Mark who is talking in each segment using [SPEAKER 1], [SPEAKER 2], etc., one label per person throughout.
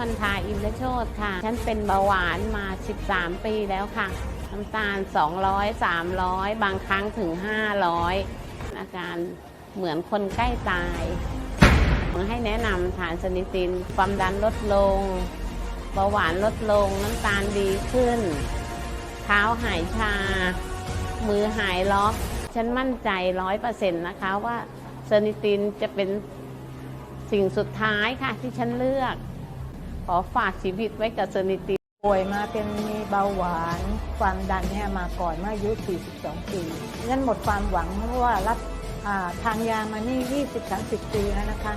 [SPEAKER 1] วันทาอินทโชตค่ะ ฉันเป็นเบาหวานมา 13 ปีแล้วค่ะ น้ำตาล 200 300 บางครั้งถึง 500 อาการเหมือนคนใกล้ตายให้แนะนำทานสนิติน ความดันลดลง เบาหวานลดลง น้ำตาลดีขึ้น เท้าหายชา มือหายล็อก ฉันมั่นใจร้อยเปอร์เซ็นต์นะคะว่าเซนิตินจะเป็นสิ่งสุดท้ายค่ะที่ฉันเลือก ขอฝากชีวิตไว้กับเซนิติน
[SPEAKER 2] ป่วยมาเป็นมีเบาหวาน ความดันเนี่ยมาก่อนเมื่ออายุ 42 ปีงั้นหมดความหวังเพราะว่ารับาทานยามานี่ 20-30 ปีแล้วนะคะ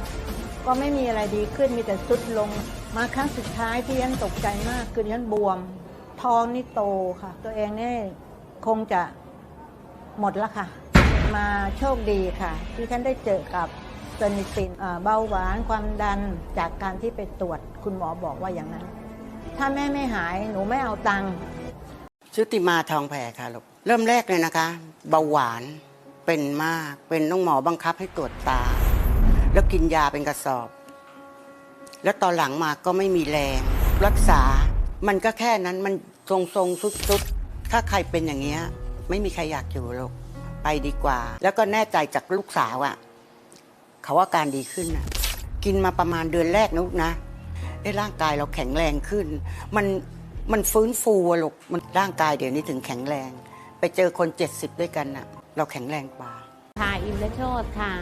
[SPEAKER 2] ก็ไม่มีอะไรดีขึ้นมีแต่สุดลงมาครั้งสุดท้ายที่ยันตกใจมากคือยันบวม ท้องนี่โตค่ะ ตัวเองเนี่ยคงจะหมดแล้วค่ะ มาโชคดีค่ะ ที่ท่านได้เจอกับ เซนิตินเบาหวานความดันจากการที่ไปตรวจคุณหมอบอกว่าอย่างนั้น ถ้าแม่ไม่หายหนูไม่เอาตังค์
[SPEAKER 3] ชุติมาทองแผ่ค่ะลูกเริ่มแรกเลยนะคะ เบาหวานเป็นมากเป็นต้องหมอบังคับให้ตรวจตา แล้วกินยาเป็นกระสอบ แล้วตอนหลังมาก็ไม่มีแรง รักษามันก็แค่นั้นมันทรงทรงสุดๆถ้าใครเป็นอย่างเงี้ย ไม่มีใครอยากอยู่หรอกไปดีกว่า แล้วก็แน่ใจจากลูกสาวอะ่ะ เขาว่าการดีขึ้นนะกินมาประมาณเดือนแรกนะลูกนะเอ้ร่างกายเราแข็งแรงขึ้น มันมันฟื้นฟูอะลูกมันร่างกายเดี๋ยวนี้ถึงแข็งแรง ไปเจอคน 70 ด้วยกันน่ะ เราแข็งแรงกว่า
[SPEAKER 1] ทาอินทโชตค่ะ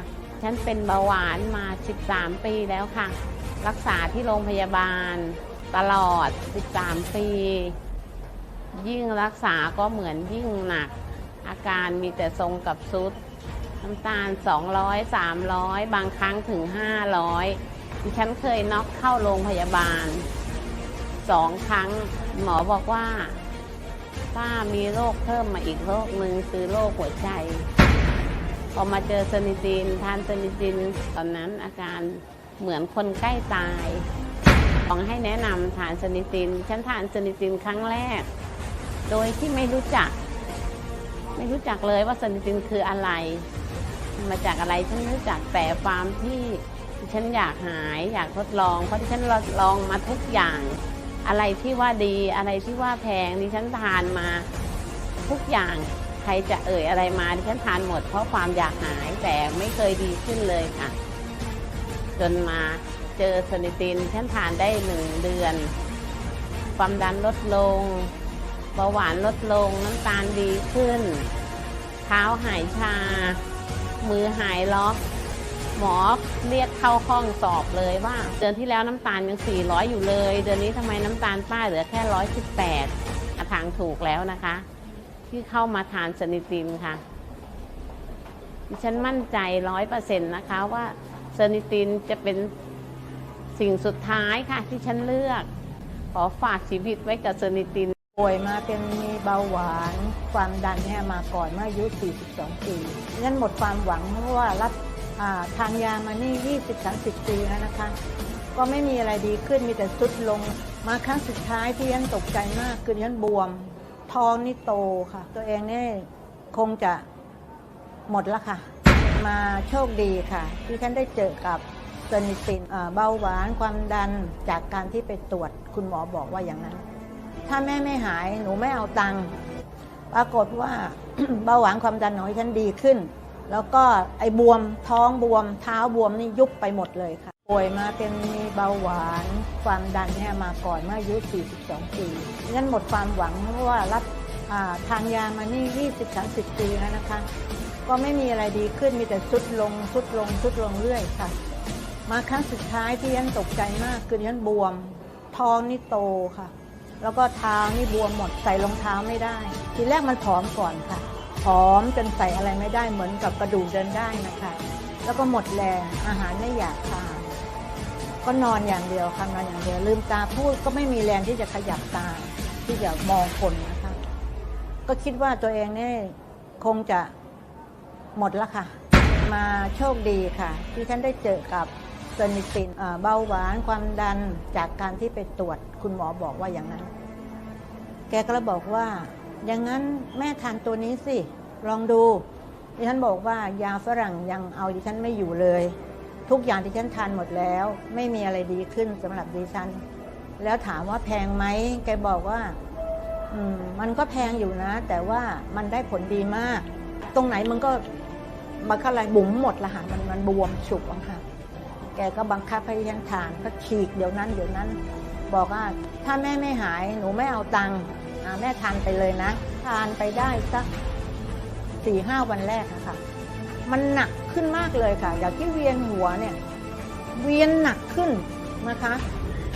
[SPEAKER 1] ฉันเป็นเบาหวานมา 13 ปีแล้วค่ะ รักษาที่โรงพยาบาล ตลอด 13 ปี ยิ่งรักษาก็เหมือนยิ่งหนัก อาการมีแต่ทรงกับซุด น้ำตาล 200 300 บางครั้งถึง 500ดิฉันเคยน็อกเข้าโรงพยาบาลสองครั้งหมอบอกว่าป้ามีโรคเพิ่มมาอีกโรคหนึ่งคือโรคหัวใจ พอมาเจอสนิตินทานสนิตินตอนนั้นอาการเหมือนคนใกล้ตายลองให้แนะนำทานสนิติน ฉันทานสนิตินครั้งแรก โดยที่ไม่รู้จัก ไม่รู้จักเลยว่าสนิตินคืออะไร มาจากอะไรฉันไม่รู้จักแต่ความที่ฉันอยากหายอยากทดลอง เพราะที่ฉันลองมาทุกอย่าง อะไรที่ว่าดีอะไรที่ว่าแพงดิฉันทานมาทุกอย่างใครจะเอ่ยอะไรมาดิฉันทานหมด เพราะความอยากหายแต่ไม่เคยดีขึ้นเลยค่ะ จนมาเจอสนิตินฉันทานได้หนึ่งเดือน ความดันลดลงเบาหวานลดลงน้ำตาลดีขึ้น เท้าหายชา มือหายล็อก หมอเรียกเข้าห้องสอบเลยว่า เดือนที่แล้วน้ำตาลยัง 400 อยู่เลย เดือนนี้ทำไมน้ำตาลป้าเหลือแค่ 118 ทางถูกแล้วนะคะ ที่เข้ามาทานสนิตินค่ะดิฉันมั่นใจร้อยเปอร์เซ็นต์นะคะว่าเซนิตินจะเป็นสิ่งสุดท้ายค่ะที่ฉันเลือก ขอฝากชีวิตไว้กับเซนิติน
[SPEAKER 2] ป่วยมาเป็นมีเบาหวานความดันเนี่ยมาก่อนเมื่ออายุ 42 ปีงั้นหมดความหวังเพราะว่ารับทานยามานี่ 20-30 ปีแล้วนะคะ ก็ไม่มีอะไรดีขึ้นมีแต่สุดลงมาครั้งสุดท้ายที่ยันตกใจมากคือยันบวม ท้องนี่โตค่ะ ตัวเองเนี่ยคงจะหมดล้วค่ะ มาโชคดีค่ะ ที่ท่านได้เจอกับเซนิตินเบาหวานความดันจากการที่ไปตรวจคุณหมอบอกว่าอย่างนั้น ถ้าแม่ไม่หายหนูไม่เอาตังค์ปรากฏว่า เบาหวานความดันของดิฉันดีขึ้น แล้วก็ไอ้บวมท้องบวม เท้าบวมนี่ยุบไปหมดเลยค่ะ ป่วยมาเป็นมีเบาหวานความดันเนี่ยมาก่อนเมื่ออายุ 42 ปีงั้นหมดความหวังเพราะว่ารับาทานยามานี่ 20-30 ปีแล้วนะคะ ก็ไม่มีอะไรดีขึ้นมีแต่สุดลงสุดลงสุดลงเรื่อยค่ะ มาครั้งสุดท้ายที่ยันตกใจมากคือยันบวม ท้องนี่โตค่ะ แล้วก็เท้านี่บวมหมดใส่รองเท้าไม่ได้ ทีแรกมันผอมก่อนค่ะ ผอมจนใส่อะไรไม่ได้เหมือนกับกระดูกเดินได้นะคะ แล้วก็หมดแรงอาหารไม่อยากทานก็นอนอย่างเดียวค่ะนอนอย่างเดียวลืมตาพูดก็ไม่มีแรงที่จะขยับตาที่จะมองคนนะคะ ก็คิดว่าตัวเองเนี่ยคงจะหมดล้วค่ะ มาโชคดีค่ะ ที่ท่านได้เจอกับ เซนิตินอ่าเบาหวานความดันจากการที่ไปตรวจคุณหมอบอกว่าอย่างนั้น แกก็เลยบอกว่า อย่างนั้นแม่ทานตัวนี้สิ ลองดูดิฉันบอกว่ายาฝรั่งยังเอาดิฉันไม่อยู่เลย ทุกอย่างที่ฉันทานหมดแล้ว ไม่มีอะไรดีขึ้นสำหรับดิฉัน แล้วถามว่าแพงไหมแกบอกว่าอืมมันก็แพงอยู่นะ แต่ว่ามันได้ผลดีมาก ตรงไหนมันก็มันก็อะไรบุ๋มหมดละค่ะมันมันบวมฉุกอะค่ะ แกก็บังคับให้ฉันทานก็ฉีกเดี๋ยวนั้นเดี๋ยวนั้น บอกว่าถ้าแม่ไม่หายหนูไม่เอาตังค์แม่ทานไปเลยนะ ทานไปได้สักสี่ห้าวันแรกอะค่ะ มันหนักขึ้นมากเลยค่ะจากที่เวียนหัวเนี่ย เวียนหนักขึ้นนะคะ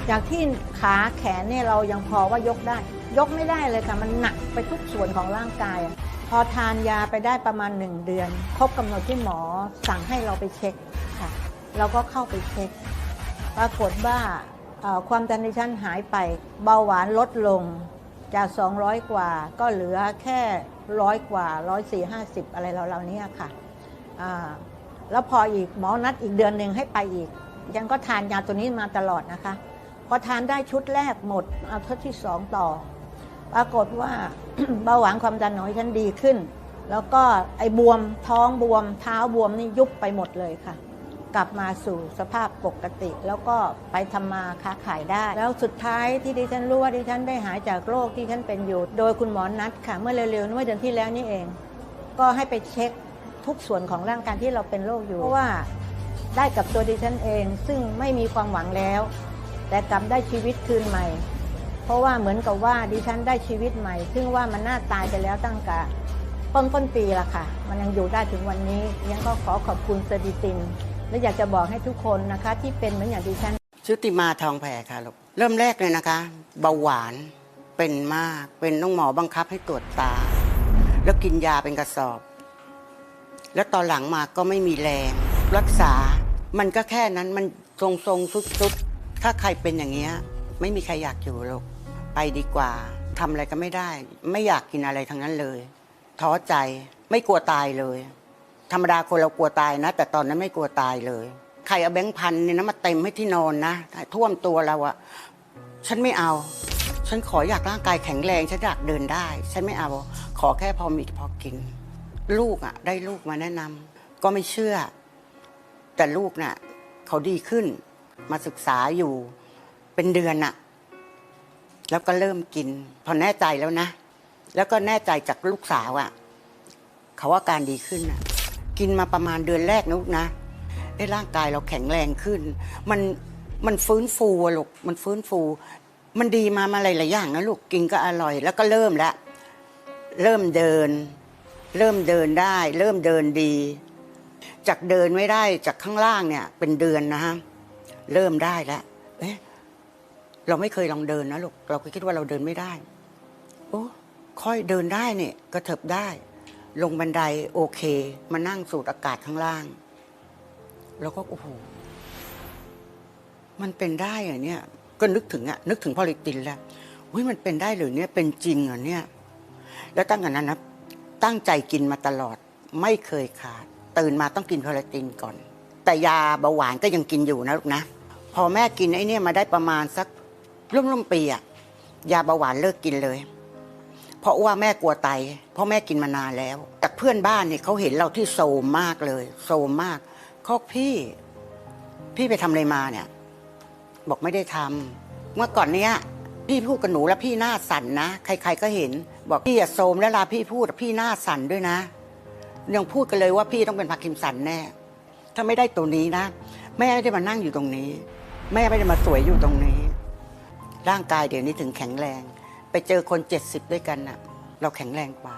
[SPEAKER 2] จากที่ขาแขนเนี่ยเรายังพอว่ายกได้ ยกไม่ได้เลยค่ะ มันหนักไปทุกส่วนของร่างกาย พอทานยาไปได้ประมาณหนึ่งเดือน ครบกำหนดที่หมอสั่งให้เราไปเช็ค เราก็เข้าไปเช็ค ปรากฏว่าความดันดิฉันหายไป เบาหวานลดลงจาก 200 กว่าก็เหลือแค่ร้อยกว่าร้อยสี่ห้าสิบอะไรเราๆนี้ค่ะแล้วพออีกหมอนัดอีกเดือนหนึ่งให้ไปอีก ยังก็ทานยาตัวนี้มาตลอดนะคะ พอทานได้ชุดแรกหมดเอาทดที่สองต่อ ปรากฏว่าเบาหวานความดันของฉันดีขึ้น แล้วก็ไอ้บวมท้องบวมเท้าบวมนี่ยุบไปหมดเลยค่ะ กลับมาสู่สภาพปกติ แล้วก็ไปทำมาค้าขายได้ แล้วสุดท้ายที่ดิฉันรู้ว่าดิฉันได้หายจากโรคที่ฉันเป็นอยู่ โดยคุณหมอนัดค่ะ เมื่อเร็วๆเมื่อเดือนที่แล้วนี่เอง ก็ให้ไปเช็คทุกส่วนของร่างกายที่เราเป็นโรคอยู่เพราะว่าได้กับตัวดิฉันเอง ซึ่งไม่มีความหวังแล้ว แต่กลับได้ชีวิตคืนใหม่ เพราะว่าเหมือนกับว่าดิฉันได้ชีวิตใหม่ ซึ่งว่ามันน่าตายไปแล้วตั้งแต่ต้นต้นปีละค่ะ มันยังอยู่ได้ถึงวันนี้ยังก็ขอขอบคุณเซอร์ดิติน และอยากจะบอกให้ทุกคนนะคะ ที่เป็นเหมือนอย่างดิฉัน
[SPEAKER 3] ชุติมาทองแผ่ค่ะลูกเริ่มแรกเลยนะคะ เบาหวานเป็นมากเป็นต้องหมอบังคับให้ตรวจตา แล้วกินยาเป็นกระสอบ แล้วตอนหลังมาก็ไม่มีแรง รักษามันก็แค่นั้นมันทรงทรงๆสุดถ้าใครเป็นอย่างเงี้ย ไม่มีใครอยากอยู่หรอกไปดีกว่าทำอะไรก็ไม่ได้ ไม่อยากกินอะไรทั้งนั้นเลย ท้อใจไม่กลัวตายเลย ธรรมดาคนเรากลัวตายนะ แต่ตอนนั้นไม่กลัวตายเลยใครเอาแบงค์พันเนี่ยนะมาเต็มให้ที่นอนนะท่วมตัวเราอะฉันไม่เอา ฉันขออยากร่างกายแข็งแรงฉันอยากเดินได้ ฉันไม่เอาขอแค่พอมีพอกิน ลูกอะได้ลูกมาแนะนำก็ไม่เชื่อ แต่ลูกน่ะเขาดีขึ้น มาศึกษาอยู่เป็นเดือนน่ะแล้วก็เริ่มกิน พอแน่ใจแล้วนะ แล้วก็แน่ใจจากลูกสาวอะเขาว่าการดีขึ้นน่ะ กินมาประมาณเดือนแรกนะลูกนะไอ้ร่างกายเราแข็งแรงขึ้น มันมันฟื้นฟูอะลูกมันฟื้นฟู มันดีมามาหลายๆอย่างนะลูกกินก็อร่อย แล้วก็เริ่มแล้วเริ่มเดิน เริ่มเดินได้ เริ่มเดินดี จากเดินไม่ได้จากข้างล่างเนี่ย เป็นเดือนนะฮะเริ่มได้แล้วเอ๊ะเราไม่เคยลองเดินนะลูกเราก็คิดว่าเราเดินไม่ได้โอ้ค่อยเดินได้เนี่ยกระเถิบได้ ลงบันไดโอเค มานั่งสูดอากาศข้างล่าง แล้วก็โอ้โหมันเป็นได้เหรอเนี่ย ก็นึกถึงอะนึกถึงพอลิตินแล้วอุ้ยมันเป็นได้หรือเนี่ยเป็นจริงเหรอเนี่ย แล้วตั้งแต่นั้นนะตั้งใจกินมาตลอด ไม่เคยขาด ตื่นมาต้องกินพอลิตินก่อน แต่ยาเบาหวานก็ยังกินอยู่นะลูกนะพอแม่กินไอ้นี่มาได้ประมาณสักร่วมๆปีอะยาเบาหวานเลิกกินเลย เพราะว่าแม่กลัวไต เพราะแม่กินมานานแล้ว แต่เพื่อนบ้านเนี่ยเขาเห็นเราที่โซมมากเลยโซมมากเขาบอกพี่ พี่ไปทำอะไรมาเนี่ย บอกไม่ได้ทำเมื่อก่อนเนี้ยพี่พูดกับหนูแล้วพี่หน้าสั่นนะใคร ๆก็เห็น บอกพี่อย่าโซมแล้วลาพี่พูดพี่หน้าสั่นด้วยนะยังพูดกันเลยว่าพี่ต้องเป็นพาร์กินสันแน่ ถ้าไม่ได้ตัวนี้นะ แม่ไม่ได้มานั่งอยู่ตรงนี้ แม่ไม่ได้มาสวยอยู่ตรงนี้ ร่างกายเดี๋ยวนี้ถึงแข็งแรง เจอคนเจ็ดสิบด้วยกันน่ะ เราแข็งแรงกว่า